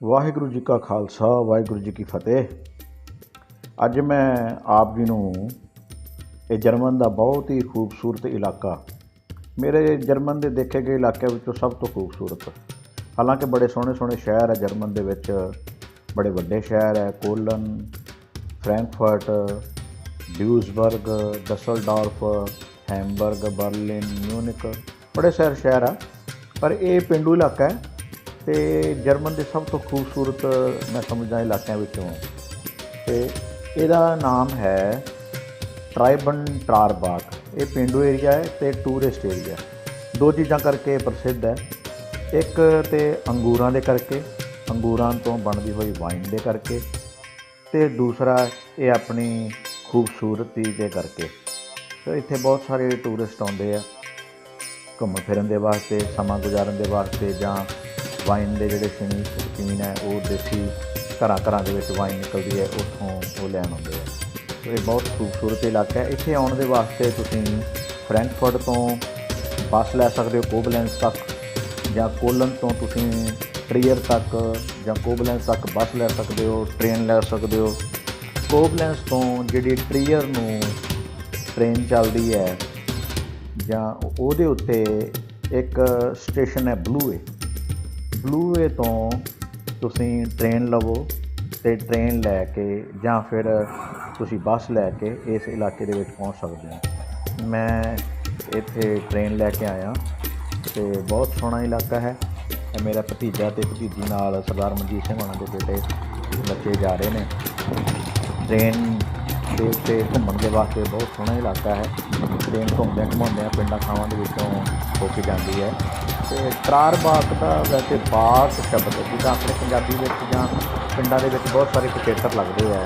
ਵਾਹਿਗੁਰੂ ਜੀ ਕਾ ਖਾਲਸਾ, ਵਾਹਿਗੁਰੂ ਜੀ ਕੀ ਫਤਿਹ। ਅੱਜ ਮੈਂ ਆਪ ਜੀ ਨੂੰ ਇਹ ਜਰਮਨ ਦਾ ਬਹੁਤ ਹੀ ਖੂਬਸੂਰਤ ਇਲਾਕਾ, ਮੇਰੇ ਜਰਮਨ ਦੇ ਦੇਖੇ ਗਏ ਇਲਾਕਿਆਂ ਵਿੱਚੋਂ ਸਭ ਤੋਂ ਖੂਬਸੂਰਤ, ਹਾਲਾਂਕਿ ਬੜੇ ਸੋਹਣੇ ਸੋਹਣੇ ਸ਼ਹਿਰ ਹੈ ਜਰਮਨ ਦੇ ਵਿੱਚ, ਬੜੇ ਵੱਡੇ ਸ਼ਹਿਰ ਹੈ, Cologne, Frankfurt Duisburg Dusseldorf, Hamburg, Berlin Munich ਬੜੇ ਸਾਰੇ ਸ਼ਹਿਰ ਆ, ਪਰ ਇਹ ਪਿੰਡੂ ਇਲਾਕਾ ਹੈ। ਤੇ ਜਰਮਨ ਦੇ ਸਭ ਤੋਂ ਖੂਬਸੂਰਤ, ਮੈਂ ਸਮਝਦਾ, ਇਲਾਕਿਆਂ ਵਿੱਚੋਂ। ਤੇ ਇਹਦਾ ਨਾਮ ਹੈ ਟ੍ਰਾਈਬਨ ਟਰਾਰਬਾਗ ਇਹ ਪਿੰਡੂ ਏਰੀਆ ਹੈ ਤੇ ਟੂਰਿਸਟ ਏਰੀਆ ਦੋ ਚੀਜ਼ਾਂ ਕਰਕੇ ਪ੍ਰਸਿੱਧ ਹੈ। ਇੱਕ ਤੇ ਅੰਗੂਰਾਂ ਦੇ ਕਰਕੇ, ਅੰਗੂਰਾਂ ਤੋਂ ਬਣਦੀ ਹੋਈ ਵਾਈਨ ਦੇ ਕਰਕੇ ਤੇ ਦੂਸਰਾ ਇਹ ਆਪਣੀ ਖੂਬਸੂਰਤੀ ਦੇ ਕਰਕੇ। ਤੇ ਇੱਥੇ ਬਹੁਤ ਸਾਰੇ ਟੂਰਿਸਟ ਆਉਂਦੇ ਆ ਘੁੰਮਣ ਫਿਰਨ ਦੇ ਵਾਸਤੇ, ਸਮਾਂ ਗੁਜ਼ਾਰਨ ਦੇ ਵਾਸਤੇ ਜਾਂ ਵਾਈਨ ਦੇ ਜਿਹੜੇ ਸ਼ਨੀ ਸ਼ਕੀਨ ਹੈ, ਉਹ ਦੇਸੀ ਘਰਾਂ ਘਰਾਂ ਦੇ ਵਿੱਚ ਵਾਈਨ ਨਿਕਲਦੀ ਹੈ, ਉੱਥੋਂ ਉਹ ਲੈਣ ਆਉਂਦੇ ਆ। ਇਹ ਬਹੁਤ ਖੂਬਸੂਰਤ ਇਲਾਕਾ ਹੈ। ਇੱਥੇ ਆਉਣ ਦੇ ਵਾਸਤੇ ਤੁਸੀਂ ਫ੍ਰੈਂਕਫਰਟ ਤੋਂ ਬੱਸ ਲੈ ਸਕਦੇ ਹੋ ਕੋਬਲੈਂਸ ਤੱਕ ਜਾਂ ਕੋਲਨ ਤੋਂ ਤੁਸੀਂ ਟ੍ਰੀਅਰ ਤੱਕ ਜਾਂ ਕੋਬਲੈਂਸ ਤੱਕ ਬੱਸ ਲੈ ਸਕਦੇ ਹੋ ਟ੍ਰੇਨ ਲੈ ਸਕਦੇ ਹੋ। ਕੋਬਲੈਂਸ ਤੋਂ ਜਿਹੜੀ ਟ੍ਰੀਅਰ ਨੂੰ ਟ੍ਰੇਨ ਚੱਲਦੀ ਹੈ ਜਾਂ ਉਹਦੇ ਉੱਤੇ ਇੱਕ ਸਟੇਸ਼ਨ ਹੈ ਬਲੂਏ ਬਲੂਵੇ ਤੋਂ ਤੁਸੀਂ ਟ੍ਰੇਨ ਲਵੋ ਅਤੇ ਟ੍ਰੇਨ ਲੈ ਕੇ ਜਾਂ ਫਿਰ ਤੁਸੀਂ ਬੱਸ ਲੈ ਕੇ ਇਸ ਇਲਾਕੇ ਦੇ ਵਿੱਚ ਪਹੁੰਚ ਸਕਦੇ ਹੋ। ਮੈਂ ਇੱਥੇ ਟ੍ਰੇਨ ਲੈ ਕੇ ਆਇਆ ਤੇ ਬਹੁਤ ਸੋਹਣਾ ਇਲਾਕਾ ਹੈ ਇਹ ਮੇਰਾ ਭਤੀਜਾ ਤੇ ਭਤੀਜੀ ਨਾਲ ਸਰਦਾਰ ਮਨਜੀਤ ਸਿੰਘ ਹੋਣਾ ਦੇ ਬੇਟੇ ਬੱਚੇ ਜਾ ਰਹੇ ਨੇ। ਟ੍ਰੇਨ ਦੇ ਉੱਤੇ ਘੁੰਮਣ ਦੇ ਵਾਸਤੇ ਬਹੁਤ ਸੋਹਣਾ ਇਲਾਕਾ ਹੈ। ਟ੍ਰੇਨ ਘੁੰਮਦਿਆਂ ਘੁੰਮਾਉਂਦਿਆਂ ਪਿੰਡਾਂ ਥਾਵਾਂ ਦੇ ਵਿੱਚੋਂ ਹੋ ਕੇ ਜਾਂਦੀ ਹੈ। ਤੇ ਤਰਾਰ ਬਾਗ ਦਾ ਵੈਸੇ ਬਾਗ ਸ਼ਬਦ ਜਿੱਦਾਂ ਆਪਣੇ ਪੰਜਾਬੀ ਵਿੱਚ ਜਾਂ ਪਿੰਡਾਂ ਦੇ ਵਿੱਚ ਬਹੁਤ ਸਾਰੇ ਕਚੇਟਰ ਲੱਗਦੇ ਆ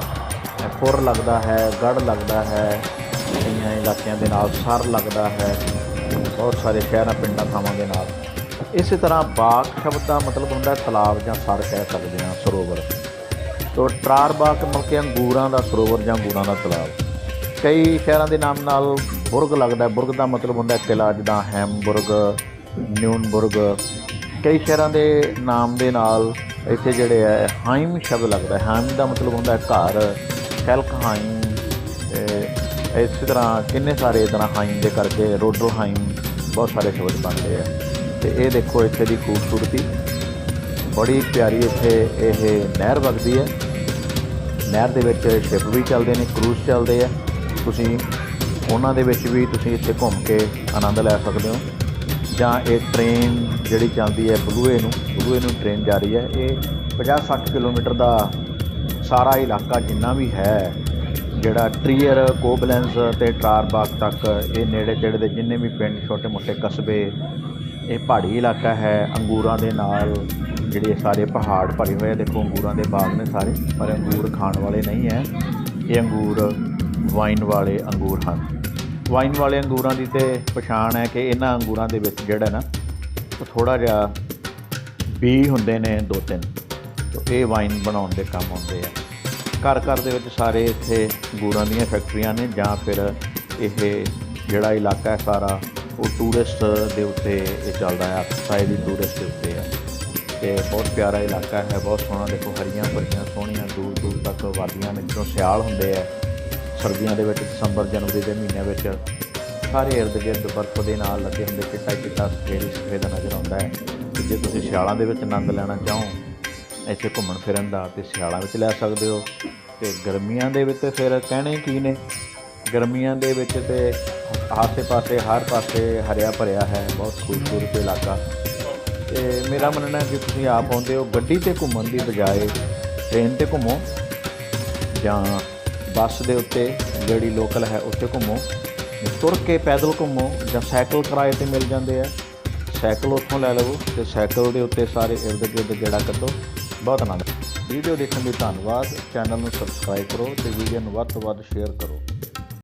ਇਹ ਫੁਰ ਲੱਗਦਾ ਹੈ ਗੜ ਲੱਗਦਾ ਹੈ, ਕਈਆਂ ਇਲਾਕਿਆਂ ਦੇ ਨਾਲ ਸਰ ਲੱਗਦਾ ਹੈ, ਬਹੁਤ ਸਾਰੇ ਸ਼ਹਿਰਾਂ, ਪਿੰਡਾਂ, ਥਾਵਾਂ ਦੇ ਨਾਲ। ਇਸੇ ਤਰ੍ਹਾਂ ਬਾਗ ਸ਼ਬਦ ਦਾ ਮਤਲਬ ਹੁੰਦਾ ਹੈ ਤਲਾਬ ਜਾਂ ਸਰ ਕਹਿ ਸਕਦੇ ਹਾਂ, ਸਰੋਵਰ। ਤੋ ਟਰਾਰ ਬਾਗ ਮਤਲਬ ਕਿ ਅੰਗੂਰਾਂ ਦਾ ਸਰੋਵਰ ਜਾਂ ਅੰਗੂਰਾਂ ਦਾ ਤਲਾਬ। ਕਈ ਸ਼ਹਿਰਾਂ ਦੇ ਨਾਮ ਨਾਲ ਬੁਰਗ ਲੱਗਦਾ ਬੁਰਗ ਦਾ ਮਤਲਬ ਹੁੰਦਾ ਹੈ ਕਿਲਾ ਜਿੱਦਾਂ ਹੈਮਬੁਰਗ, ਨਿਊਨਬੁਰਗ। ਕਈ ਸ਼ਹਿਰਾਂ ਦੇ ਨਾਮ ਦੇ ਨਾਲ ਇੱਥੇ ਜਿਹੜੇ ਹੈ, ਹਾਈਮ ਸ਼ਬਦ ਲੱਗਦਾ ਹੈ। ਹਾਈਮ ਦਾ ਮਤਲਬ ਹੁੰਦਾ ਘਰ। ਕੈਲਕਹਾਈਮ ਇਸ ਤਰ੍ਹਾਂ ਕਿੰਨੇ ਸਾਰੇ ਇਸ ਹਾਈਮ ਦੇ ਕਰਕੇ ਰੋਡਲਹਾਈਮ ਬਹੁਤ ਸਾਰੇ ਸ਼ਬਦ ਬਣਦੇ ਆ। ਤੇ ਇਹ ਦੇਖੋ ਇੱਥੇ ਦੀ ਖੂਬਸੂਰਤੀ। ਬੜੀ ਪਿਆਰੀ ਇੱਥੇ ਇਹ ਨਹਿਰ ਵਗਦੀ ਹੈ। ਨਹਿਰ ਦੇ ਵਿੱਚ ਸ਼ਿਪ ਵੀ ਚੱਲਦੇ ਨੇ ਕਰੂਜ਼ ਚੱਲਦੇ ਆ। ਤੁਸੀਂ ਉਹਨਾਂ ਦੇ ਵਿੱਚ ਵੀ ਤੁਸੀਂ ਇੱਥੇ ਘੁੰਮ ਕੇ ਆਨੰਦ ਲੈ ਸਕਦੇ ਹੋ। ਜਾਂ ਇਹ ਟ੍ਰੇਨ ਜਿਹੜੀ ਚੱਲਦੀ ਹੈ ਬਲੂਏ ਨੂੰ ਬਲੂਏ ਨੂੰ ਟ੍ਰੇਨ ਜਾ ਰਹੀ ਹੈ। ਇਹ 50-60 ਕਿਲੋਮੀਟਰ ਦਾ ਸਾਰਾ ਇਲਾਕਾ ਜਿੰਨਾ ਵੀ ਹੈ, ਜਿਹੜਾ ਟਰੀਅਰ ਕੋਬਲੈਂਸ ਤੇ ਟਰਾਰਬਾਗ ਤੱਕ ਇਹ ਨੇੜੇ ਤੇੜੇ ਦੇ ਜਿੰਨੇ ਵੀ ਪਿੰਡ ਛੋਟੇ-ਮੋਟੇ ਕਸਬੇ, ਇਹ ਪਹਾੜੀ ਇਲਾਕਾ ਹੈ, ਅੰਗੂਰਾਂ ਦੇ ਨਾਲ ਜਿਹੜੇ ਸਾਰੇ ਪਹਾੜ ਭਰੇ ਹੋਏ ਦੇਖੋ ਅੰਗੂਰਾਂ ਦੇ ਬਾਗ ਨੇ ਸਾਰੇ, ਪਰ ਅੰਗੂਰ ਖਾਣ ਵਾਲੇ ਨਹੀਂ ਹੈ। ਇਹ ਅੰਗੂਰ ਵਾਈਨ ਵਾਲੇ ਅੰਗੂਰ ਹਨ। ਵਾਈਨ ਵਾਲੇ ਅੰਗੂਰਾਂ ਦੀ ਤੇ ਪਛਾਣ ਹੈ ਕਿ ਇਹਨਾਂ ਅੰਗੂਰਾਂ ਦੇ ਵਿੱਚ ਜਿਹੜਾ ਨਾ, ਉਹ ਥੋੜਾ ਜਿਹਾ ਬੀ ਹੁੰਦੇ ਨੇ ਦੋ ਤਿੰਨ, ਤੇ ਇਹ ਵਾਈਨ ਬਣਾਉਣ ਦੇ ਕੰਮ ਆਉਂਦੇ ਆ। ਘਰ ਘਰ ਦੇ ਵਿੱਚ ਸਾਰੇ ਇੱਥੇ ਅੰਗੂਰਾਂ ਦੀਆਂ ਫੈਕਟਰੀਆਂ ਨੇ ਜਾਂ ਫਿਰ ਇਹ ਜਿਹੜਾ ਇਲਾਕਾ ਹੈ ਸਾਰਾ, ਉਹ ਟੂਰਿਸਟ ਦੇ ਉੱਤੇ ਇਹ ਚੱਲਦਾ ਹੈ ਸਾਈਡ ਦੀ ਟੂਰਿਸਟ ਦੇ ਉੱਤੇ ਹੈ। ਤੇ ਬਹੁਤ ਪਿਆਰਾ ਇਲਾਕਾ ਹੈ, ਬਹੁਤ ਸੋਹਣਾ, ਦੇਖੋ ਹਰੀਆਂ ਭਰੀਆਂ, ਸੋਹਣੀਆਂ, ਦੂਰ ਦੂਰ ਤੱਕ ਵਾਦੀਆਂ ਨੇ ਜਦੋਂ ਸਿਆਲ ਹੁੰਦੇ ਆ ਸਰਦੀਆਂ ਦੇ ਵਿੱਚ, ਦਸੰਬਰ, ਜਨਵਰੀ ਦੇ ਮਹੀਨਿਆਂ ਵਿੱਚ, ਸਾਰੇ ਇਰਦ ਗਿਰਦ ਬਰਫ਼ ਦੇ ਨਾਲ ਲੱਗੇ ਹੁੰਦੇ, ਚਿੱਟਾ ਚਿੱਟਾ, ਸਫੇਦ ਸਫੇਦ ਨਜ਼ਰ ਆਉਂਦਾ ਹੈ। ਜੇ ਤੁਸੀਂ ਸਿਆਲਾਂ ਦੇ ਵਿੱਚ ਆਨੰਦ ਲੈਣਾ ਚਾਹੋ, ਇੱਥੇ ਘੁੰਮਣ ਫਿਰਨ ਦਾ, ਤੇ ਸਿਆਲਾਂ ਵਿੱਚ ਲੈ ਸਕਦੇ ਹੋ। ਤੇ ਗਰਮੀਆਂ ਦੇ ਵਿੱਚ ਫਿਰ ਕਹਿਣੇ ਕੀ ਨੇ? ਗਰਮੀਆਂ ਦੇ ਵਿੱਚ ਤੇ ਆਸੇ ਪਾਸੇ ਹਰ ਪਾਸੇ ਹਰਿਆ ਭਰਿਆ ਹੈ, ਬਹੁਤ ਖੂਬਸੂਰਤ ਇਲਾਕਾ। ਤੇ ਮੇਰਾ ਮੰਨਣਾ ਹੈ ਕਿ ਤੁਸੀਂ ਆਪ ਆਉਂਦੇ ਹੋ ਗੱਡੀ ਤੇ ਘੁੰਮਣ ਦੀ ਬਜਾਏ, ਟ੍ਰੇਨ ਤੇ ਘੁੰਮੋ ਜਾਂ ਬੱਸ ਦੇ ਉੱਤੇ, ਜਿਹੜੀ ਲੋਕਲ ਹੈ ਉੱਤੇ ਘੁੰਮੋ। ਤੁਰ ਕੇ ਪੈਦਲ ਘੁੰਮੋ ਜਾਂ ਸਾਈਕਲ ਕਿਰਾਏ ਤੇ ਮਿਲ ਜਾਂਦੇ ਆ। ਸਾਈਕਲ ਉੱਥੋਂ ਲੈ ਲਵੋ ਤੇ ਸਾਈਕਲ ਦੇ ਉੱਤੇ ਸਾਰੇ ਇਰਦ ਗਿਰਦ ਗੇੜਾ ਕੱਢੋ। ਬਹੁਤ ਆਨੰਦ। ਵੀਡੀਓ ਦੇਖਣ ਲਈ ਧੰਨਵਾਦ। ਚੈਨਲ ਨੂੰ ਸਬਸਕ੍ਰਾਈਬ ਕਰੋ ਤੇ ਵੀਡੀਓ ਨੂੰ ਵੱਧ ਤੋਂ ਵੱਧ ਸ਼ੇਅਰ ਕਰੋ।